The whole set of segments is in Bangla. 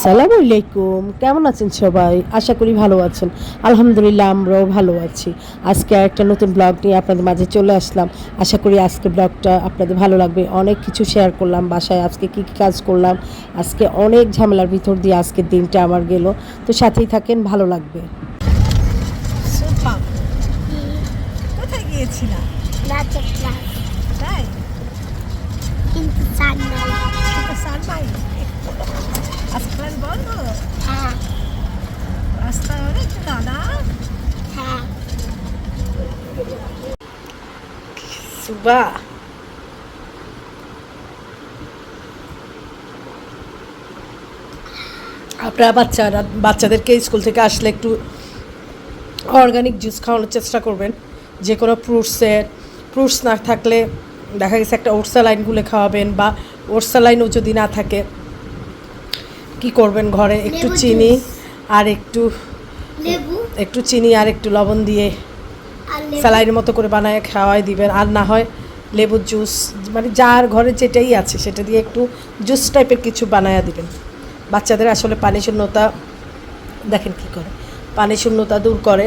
আসসালামু আলাইকুম। কেমন আছেন সবাই? আশা করি ভালো আছেন। আলহামদুলিল্লাহ আমরাও ভালো আছি। আজকে একটা নতুন ব্লগ নিয়ে আপনাদের মাঝে চলে আসলাম। আশা করি আজকে ব্লগটা আপনাদের ভালো লাগবে। অনেক কিছু শেয়ার করলাম বাসায় আজকে কী কী কাজ করলাম আজকে অনেক ঝামেলার ভিতর দিয়ে আজকের দিনটা আমার গেল। তো সাথেই থাকেন ভালো লাগবে। কোথায় গিয়েছিলাম? তাই? কিন্তু ক্লাস বন্ধ হ্যাঁ রাস্তায় অনেক দাদা হ্যাঁ সুবা আপনারা বাচ্চারা বাচ্চাদেরকে স্কুল থেকে আসলে একটু অর্গানিক জুস খাওয়ানোর চেষ্টা করবেন। যে কোনো ফ্রুটসের ফ্রুটস না থাকলে দেখা গেছে একটা ওটসালাইন গুলে খাওয়াবেন বা ওটসালাইনও যদি না থাকে। কি করবেন ঘরে? একটু চিনি আর একটু একটু চিনি আর একটু লবণ দিয়ে স্যালাইনের মতো করে বানায় খাওয়াই দিবেন। আর না হয় লেবুর জুস মানে যার ঘরে যেটাই আছে সেটা দিয়ে একটু জুস টাইপের কিছু বানায়া দিবেন। বাচ্চাদের আসলে পানি শূন্যতা দেখেন কি করে পানি শূন্যতা দূর করে।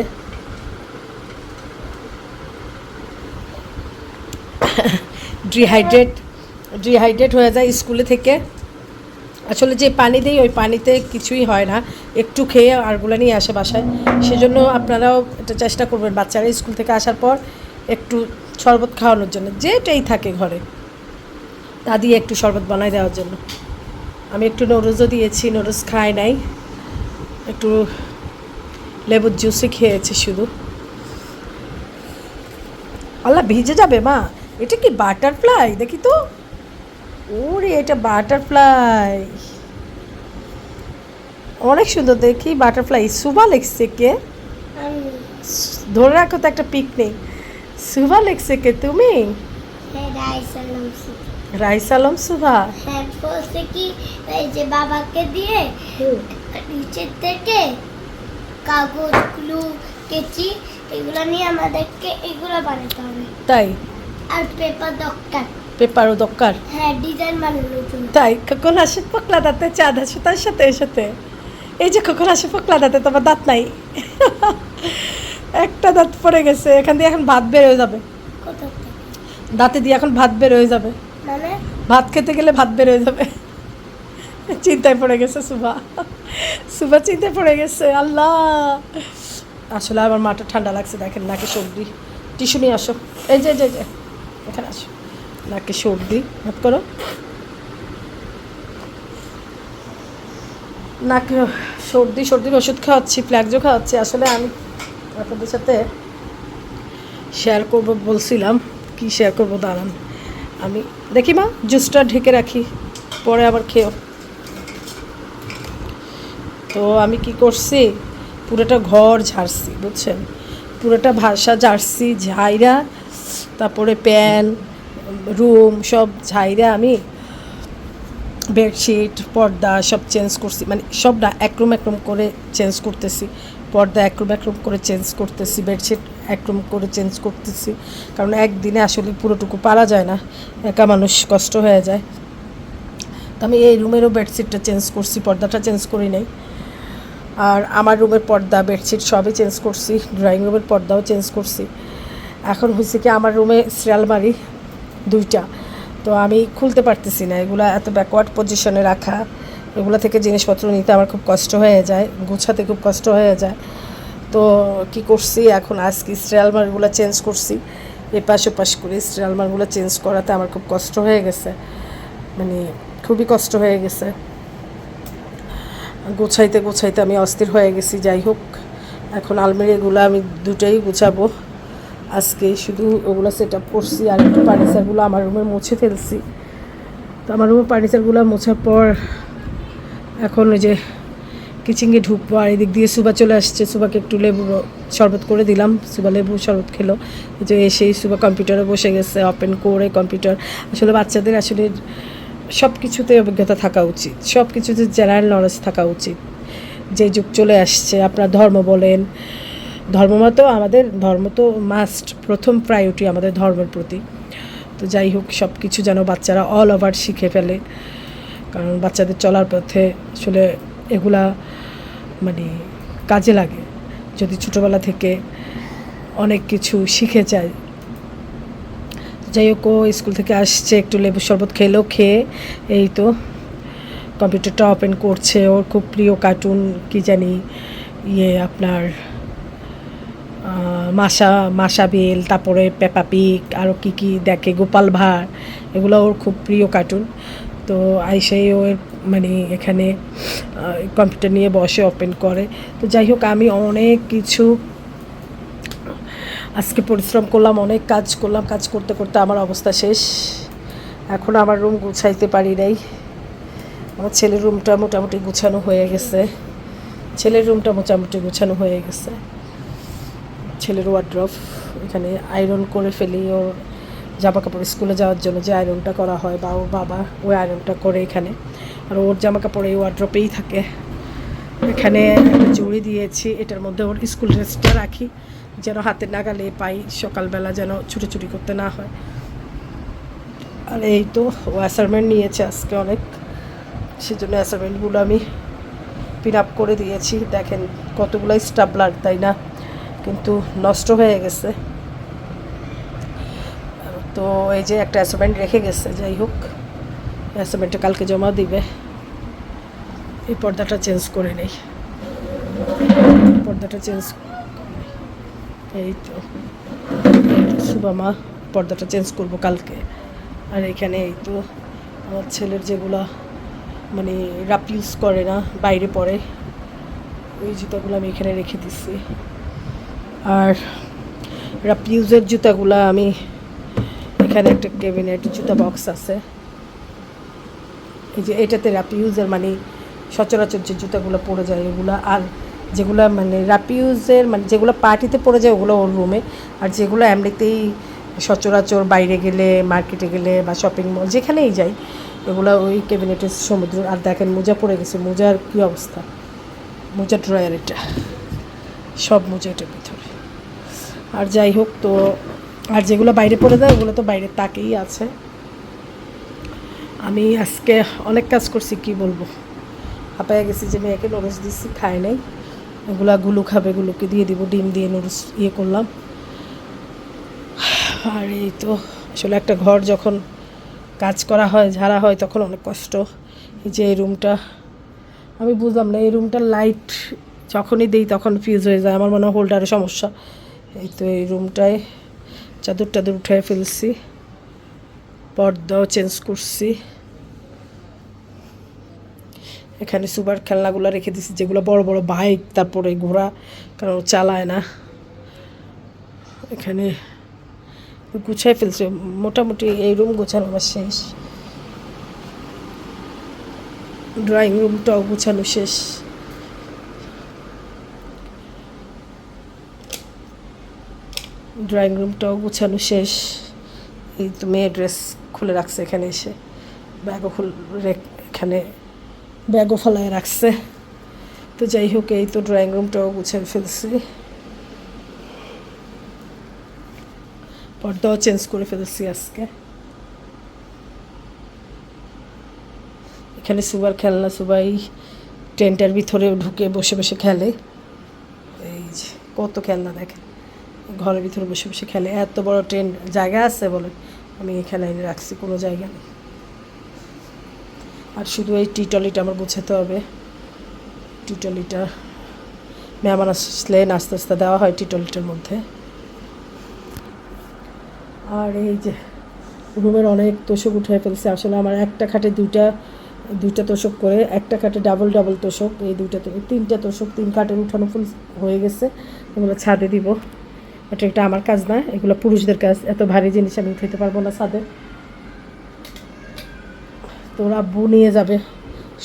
ডিহাইড্রেট ডিহাইড্রেট হয়ে যায় স্কুলে থেকে। আসলে যে পানি দেই, ওই পানিতে কিছুই হয় না। একটু খেয়ে আরগুলো নিয়ে আসে বাসায়। সেজন্য আপনারাও এটা চেষ্টা করবেন বাচ্চারা স্কুল থেকে আসার পর একটু শরবত খাওয়ানোর জন্য, যেটাই থাকে ঘরে। তা দিয়ে একটু শরবত বানাই দেওয়ার জন্য। আমি একটু নুডলসও দিয়েছি, নুডলস খাই নাই। একটু লেবুর জুসই খেয়েছি শুধু। আল্লাহ ভিজে যাবে মা। এটা কি বাটারফ্লাই? দেখি তো। ওরে এটা বাটারফ্লাই অনেক সুন্দর দেখি বাটারফ্লাই সুবা লেখছে কে? ধরে রাখো তো একটা পিকনিক সুভা লেখছে কে তুমি? হ্যাঁ রাইস আলম সুভা। হ্যাঁ বলছে কি এই যে বাবাকে দিয়ে নিচের থেকে কাগজগুলো কেচি এগুলো নিয়ে আমাদেরকে এগুলো বানাতে হবে। তাই? আর পেপার দরকার পেপারও দরকার। হ্যাঁ ডিজাইন তাই কখন আসে পকলা দাঁতে চাঁদ আসে তার সাথে সাথে। এই যে কখন আসে পকলা দাঁতে তোমার দাঁত নাই। একটা দাঁত পড়ে গেছে এখান দিয়ে এখন ভাত বের হয়ে যাবে। দাঁতে দিয়ে এখন ভাত বের হয়ে যাবে। মানে? ভাত খেতে গেলে ভাত বের হয়ে যাবে। চিন্তায় পড়ে গেছে সুভা। সুভা চিন্তায় পড়ে গেছে আল্লাহ। আসলে আমার মাটা ঠান্ডা লাগছে দেখেন নাকি সর্দি। টিস্যু নিয়ে আসো। এই যে যে, এখানে আসো। নাকি সর্দি হাত করো। নাকি সর্দি, সর্দির ওষুধ খাওয়াচ্ছি, ফ্ল্যাক্সও খাওয়াচ্ছি। আসলে আমি আপনাদের সাথে শেয়ার করব বলছিলাম, কি শেয়ার করব দাঁড়ান। আমি দেখি মা জুসটা ঢেকে রাখি, পরে আবার খেও তো আমি কি করছি, পুরোটা ঘর ঝাড়ছি, বুঝছেন? পুরোটা ভাষা ঝাড়ছি, ঝাইরা, তারপরে প্যান রুম সব ঝাইরা আমি বেডশিট, পর্দা সব চেঞ্জ করছি। মানে সব না একরুম একরুম করে চেঞ্জ করতেছি। পর্দা একরুম একরুম করে চেঞ্জ করতেছি, বেডশিট একরুম করে চেঞ্জ করতেছি। কারণ একদিনে আসলে পুরোটুকু পারা যায় না, একা মানুষ কষ্ট হয়ে যায়। তো আমি এই রুমেরও বেডশিটটা চেঞ্জ করছি, পর্দাটা চেঞ্জ করি নাই। আর আমার রুমের পর্দা, বেডশিট সবই চেঞ্জ করছি, ড্রয়িং রুমের পর্দাও চেঞ্জ করছি। এখন হয়েছে কি, আমার রুমে সিরিয়ালমারি দুইটা। তো আমি খুলতে পারতেছি না। এগুলো এত ব্যাকওয়ার্ড পজিশনে রাখা, এগুলো থেকে জিনিসপত্র নিতে আমার খুব কষ্ট হয়ে যায়, গুছাতে খুব কষ্ট হয়ে যায়। তো কি করছি? এখন আজকে স্ট্রেলমারগুলো চেঞ্জ করছি। এপাশ ওপাশ করে স্ট্রেলমারগুলো চেঞ্জ করাতে আমার খুব কষ্ট হয়ে গেছে। মানে খুবই কষ্ট হয়ে গেছে। গোছাইতে গোছাইতে আমি অস্থির হয়ে গেছি। যাই হোক, এখন আলমারিগুলো আমি দুটোই গুছাবো। আজকে শুধু ওগুলো সেট আপ করছি আর একটু ফার্নিচারগুলো আমার রুমে মুছে ফেলছি। তো আমার রুমের ফার্নিচারগুলো মোছার পর এখন ওই যে কিচেনে ঢুকবো আর এদিক দিয়ে সুবা চলে আসছে। সুবাকে একটু লেবু শরবত করে দিলাম। সুবা লেবু শরবত খেলো। যে এসেই সুবা কম্পিউটারে বসে গেছে ওপেন করে কম্পিউটার আসলে বাচ্চাদের আসলে সব কিছুতে অভিজ্ঞতা থাকা উচিত। সব কিছুতে জেনারেল নলেজ থাকা উচিত। যে যুগ চলে আসছে, আপনার ধর্ম বলেন ধর্মমত আমাদের ধর্ম তো মাস্ট প্রথম প্রায়োরিটি আমাদের ধর্মের প্রতি। তো যাই হোক সব কিছু যেন বাচ্চারা অল ওভার শিখে ফেলে। কারণ বাচ্চাদের চলার পথে আসলে এগুলা মানে কাজে লাগে। যদি ছোটোবেলা থেকে অনেক কিছু শিখে যায়। যাই হোক, ও স্কুল থেকে আসছে, একটু লেবু শরবত খেলো, খেয়ে এই তো কম্পিউটারটা ওপেন করছে। ওর খুব প্রিয় কার্টুন কি জানি ইয়ে আপনার মাসা মাসা বেল, তারপরে পেপা পিক আরও কী কী দেখে, গোপাল ভাঁড়, এগুলো ওর খুব প্রিয় কার্টুন তো আইসাই ওর মানে এখানে কম্পিউটার নিয়ে বসে ওপেন করে। তো যাই হোক, আমি অনেক কিছু, আজকে পরিশ্রম করলাম, অনেক কাজ করলাম। কাজ করতে করতে আমার অবস্থা শেষ। এখন আমার রুম গুছাইতে পারি নাই। আমার ছেলের রুমটা মোটামুটি গুছানো হয়ে গেছে। ছেলের রুমটা মোটামুটি গুছানো হয়ে গেছে। ছেলের ওয়ার্ড্রফ এখানে আয়রন করে ফেলি, ওর জামা কাপড় স্কুলে যাওয়ার জন্য যে আয়রনটা করা হয় বা ওর বাবা ওই আয়রনটা করে এখানে। আর ওর জামা কাপড় এই ওয়ার্ড্রপেই থাকে। এখানে জড়ি দিয়েছি, এটার মধ্যে ওর স্কুল ড্রেসটা রাখি, যেন হাতে নাগালে পাই, সকালবেলা যেন ছুটোছুটি করতে না হয়। আর এই তো ও অ্যাসাইনমেন্ট নিয়েছে আজকে অনেক। সেজন্য অ্যাসাইনমেন্টগুলো আমি পিন আপ করে দিয়েছি। দেখেন কতগুলো স্টাবলার তাই না? কিন্তু নষ্ট হয়ে গেছে। তো এই যে একটা অ্যাসাইনমেন্ট রেখে গেছে, যাই হোক অ্যাসাইনমেন্টটা কালকে জমা দিবে। এই পর্দাটা চেঞ্জ করে নেই। পর্দাটা চেঞ্জ এই তো। সুবামা পর্দাটা চেঞ্জ করব কালকে। আর এখানে এই তো, আমার ছেলের যেগুলা মানে রাপ ইউজ করে না, বাইরে পড়ে, ওই জুতাগুলো আমি এখানে রেখে দিচ্ছি আর রাপ ইউজের জুতাগুলো আমি এখানে একটা ক্যাবিনেট জুতা বক্স আছে। এই যে এটাতে রাপ ইউজের মানে সচরাচর যে জুতাগুলো পরে যায় এগুলো আর যেগুলো মানে রাপ ইউজের মানে যেগুলো পার্টিতে পরে যায় ওগুলো ওর রুমে আর যেগুলো এমনিতেই সচরাচর বাইরে গেলে মার্কেটে গেলে বা শপিং মল যেখানেই যাই, এগুলো ওই ক্যাবিনেটের সমুদ্র। আর দেখেন মোজা পড়ে গেছে, মোজার কী অবস্থা? মোজা ড্রয়ার এটা। সব মোজা ভিতরে আর যাই হোক, তো আর যেগুলো বাইরে পড়ে দেয় ওগুলো তো বাইরে তাকেই আছে। আমি আজকে অনেক কাজ করছি, কি বলব? হাঁপায় গেছি যে মেয়েকে নুডলস দিচ্ছি, খায় নাই। এগুলা গুলু খাবে, গুলোকে দিয়ে দিব, ডিম দিয়ে নুডলস ইয়ে করলাম। আর এই তো, আসলে একটা ঘর যখন কাজ করা হয়, ঝাড়া হয়, তখন অনেক কষ্ট। এই যে এই রুমটা আমি বুঝলাম না, এই রুমটা লাইট যখনই দিই, তখন ফিউজ হয়ে যায়। আমার মনে হয় হোল্ডারের সমস্যা। এই তো এই রুমটায় চাদর টাদর উঠে ফেলছি, পর্দাও চেঞ্জ করছি। এখানে সুপার খেলনাগুলো রেখে দিছি, যেগুলো বড় বড় বাইক তারপরে ঘোড়া, কারণ চালায় না। এখানে গুছাই ফেলছে, মোটামুটি এই রুম গোছানো আমার শেষ। ড্রয়িং রুমটাও গুছানো শেষ। ড্রয়িং রুমটাও গুছানো শেষ। এই তো মেয়ের ড্রেস খুলে রাখছে এখানে এসে। ব্যাগও খুল এখানে ব্যাগও ফেলায় রাখছে। তো যাই হোক, এই তো ড্রয়িং রুমটাও গুছিয়ে ফেলছি। পর্দাও চেঞ্জ করে ফেলছি আজকে। এখানে সুবার খেলনা, সুবাই টেন্টের ভিতরে ঢুকে বসে বসে খেলে। এই যে, কত খেলনা দেখেন। ঘরের ভিতরে বসে বসে খেলে। এত বড় ট্রেন জায়গা আছে বলে আমি এখানে এনে রাখছি, কোনো জায়গা নেই। আর শুধু এই টি টলিটা আমার গুছাতে হবে। টি টলিটা মেহমান আসলে আস্তে আস্তে দেওয়া হয় টি টলিটার মধ্যে। আর এই যে রুমের অনেক তোষক উঠে ফেলছে। আসলে আমার একটা খাটে দুইটা দুইটা তোষক করে, একটা খাটে ডাবল ডাবল তোষক, এই দুইটা তিনটা তোষক তিন খাটের উঠানো ফুল হয়ে গেছে। এগুলো ছাদে দিব। এটা এটা আমার কাজ না, এগুলো পুরুষদের কাজ। এত ভারী জিনিস আমি উঠাইতে পারব না ছাদে তো ওরা আব্বু নিয়ে যাবে।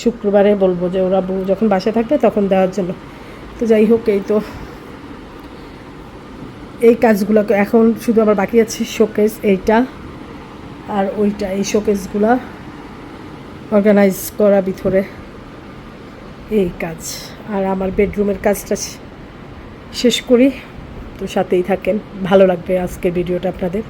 শুক্রবারে বলব যে ওরা আব্বু যখন বাসায় থাকবে তখন দেওয়ার জন্য। তো যাই হোক, এই তো। এই কাজগুলোকে এখন শুধু আমার বাকি আছে শোকেস এইটা আর ওইটা। এই শোকেসগুলা অর্গানাইজ করা ভিতরে। এই কাজ। আর আমার বেডরুমের কাজটা শেষ করি। তো সাথেই থাকেন। ভালো লাগবে আজকের ভিডিওটা আপনাদের।